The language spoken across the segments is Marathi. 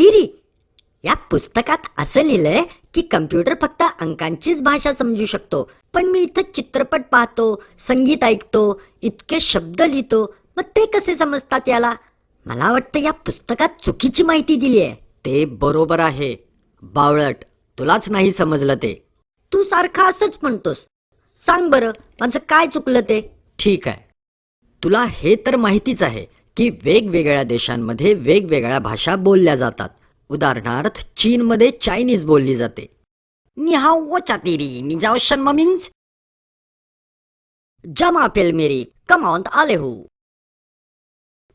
तिरी. या पुस्तकात असं लिहिलंय की कम्प्युटर फक्त अंकांचीच भाषा समजू शकतो. पण मी इथं चित्रपट पाहतो संगीत ऐकतो इतके शब्द लिहितो मग ते कसे समजतात याला? मला वाटतं या पुस्तकात चुकीची माहिती दिली आहे ते बरोबर आहे. बावळट तुलाच नाही समजलं ते. तू सारखा असंच म्हणतोस. सांग बरं माझं काय चुकलं ते? ठीक आहे. तुला हे तर माहितीच आहे. की वेगवेगळ्या देशांमध्ये वेगवेगळ्या भाषा बोलल्या जातात. उदाहरणार्थ चीनमध्ये चायनीज बोलली जाते. निहाव वो चातीरी नि जाओ शर्मा मीन्स? जमा पेल मेरी कमावंत आले हो.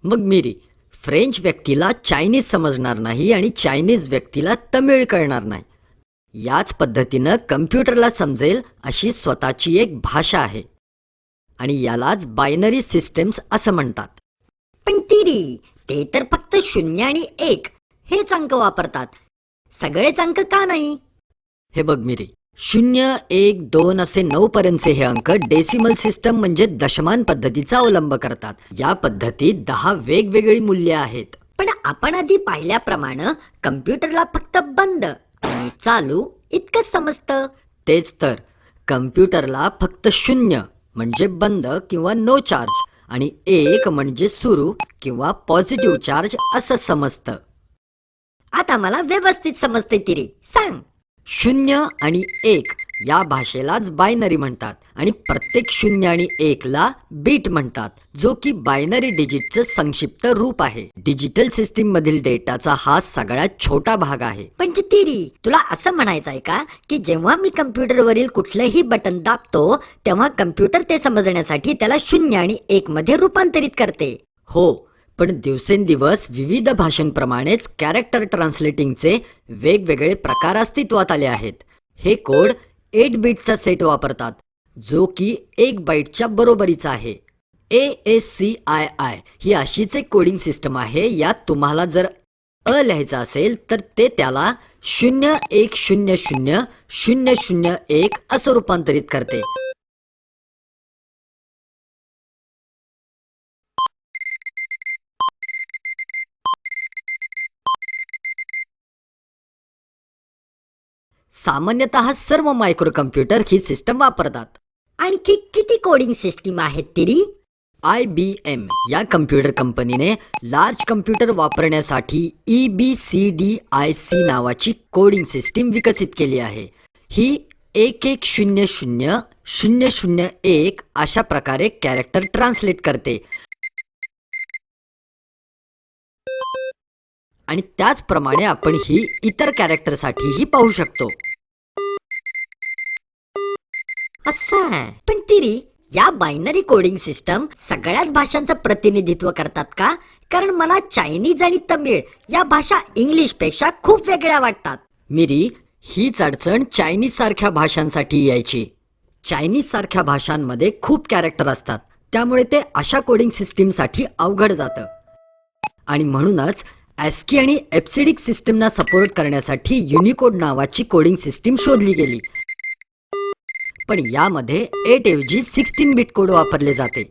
मग मिरी फ्रेंच व्यक्तीला चायनीज समजणार नाही आणि चायनीज व्यक्तीला तमिळ कळणार नाही. याच पद्धतीनं कम्प्युटरला समजेल अशी स्वतःची एक भाषा आहे. आणि यालाच बायनरी सिस्टम्स असं म्हणतात. पण तिरी ते तर फक्त शून्य आणि एक. हेच अंक वापरतात. सगळेच अंक का नाही? हे बघ मिरी शून्य एक दोन असे नऊ पर्यंतचे हे अंक डेसिमल सिस्टम म्हणजे दशमान पद्धतीचा अवलंब करतात. या पद्धतीत दहा वेगवेगळी मूल्य आहेत. पण आपण आधी पाहिल्याप्रमाणे कम्प्युटरला फक्त बंद आणि चालू इतकंच समजतं. तेच तर. कम्प्युटरला फक्त शून्य म्हणजे बंद किंवा नो चार्ज आणि एक म्हणजे सुरू किंवा पॉझिटिव्ह चार्ज असं समजतं. आता मला व्यवस्थित समजते तिरी. सांग. शून्य आणि एक. या भाषेलाच बायनरी म्हणतात आणि प्रत्येक शून्य आणि एकला बीट म्हणतात जो की बायनरी डिजिटचं संक्षिप्त रूप आहे. डिजिटल सिस्टीम मधील डेटाचा हा सगळ्यात छोटा भाग आहे. म्हणजे तिरी तुला असं म्हणायचं आहे का की जेव्हा मी कम्प्युटरवरील कुठलंही बटन दाबतो तेव्हा कम्प्युटर ते समजण्यासाठी त्याला शून्य आणि एक मध्ये रूपांतरित करते. हो पण दिवसेंदिवस विविध भाषांप्रमाणेच कॅरेक्टर ट्रान्सलेटिंगचे वेगवेगळे प्रकार अस्तित्वात आले आहेत. हे कोड एट बीटचा सेट वापरतात जो की एक बाईटच्या बरोबरीचा आहे. A S C I I ही अशीच एक कोडिंग सिस्टम आहे यात तुम्हाला जर अ लिहायचं असेल तर ते त्याला शून्य एक शून्य शून्य शून्य शून्य एक असं रूपांतरित करते. सामान्यतः सर्व मायक्रो कम्प्युटर ही सिस्टम वापरतात. आणखी किती कोडिंग सिस्टीम आहेत तिरी? आय बी एम या कम्प्युटर कंपनीने लार्ज कम्प्युटर वापरण्यासाठी E B C D I C नावाची कोडिंग सिस्टीम विकसित केली आहे. ही एक एक शून्य शून्य शून्य शून्य एक अशा प्रकारे कॅरेक्टर ट्रान्सलेट करते. आणि त्याचप्रमाणे आपण ही इतर कॅरेक्टरसाठीही पाहू शकतो. असं पण तिरी या बायनरी कोडिंग सिस्टम सगळ्याच भाषांचं प्रतिनिधित्व करतात का? कारण मला चायनीज आणि तमिळ या भाषा इंग्लिशपेक्षा खूप वेगळ्या वाटतात. मिरी हीच अडचण चायनीज सारख्या भाषांसाठी यायची. चायनीज सारख्या भाषांमध्ये खूप कॅरेक्टर असतात. त्यामुळे ते अशा कोडिंग सिस्टीमसाठी अवघड जातं. आणि म्हणूनच ॲस्की आणि एप्सिडिक सिस्टीमना सपोर्ट करण्यासाठी युनिकोड नावाची कोडिंग सिस्टीम शोधली गेली. पण यामध्ये एट ऐवजी सिक्स्टीन बिट कोड वापरले जाते.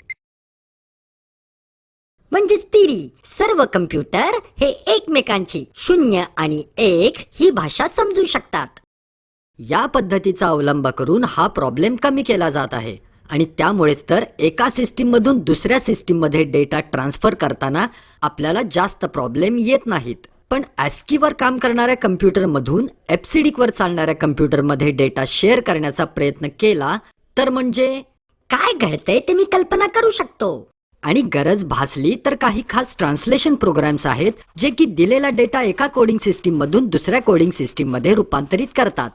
म्हणजेच तिरी सर्व कम्प्युटर हे एकमेकांची शून्य आणि एक ही भाषा समजू शकतात. या पद्धतीचा अवलंब करून हा प्रॉब्लेम कमी केला जात आहे आणि त्यामुळेच तर एका सिस्टीममधून दुसऱ्या सिस्टीममध्ये डेटा ट्रान्सफर करताना आपल्याला जास्त प्रॉब्लेम येत नाहीत. पण ॲस्कीवर काम करणाऱ्या कम्प्युटरमधून वर चालणाऱ्या कम्प्युटरमध्ये डेटा शेअर करण्याचा प्रयत्न केला तर म्हणजे काय घडतंय ते मी कल्पना करू शकतो. आणि गरज भासली तर काही खास ट्रान्सलेशन प्रोग्राम्स आहेत जे की दिलेला डेटा एका कोडिंग सिस्टीममधून दुसऱ्या कोडिंग सिस्टीममध्ये रूपांतरित करतात.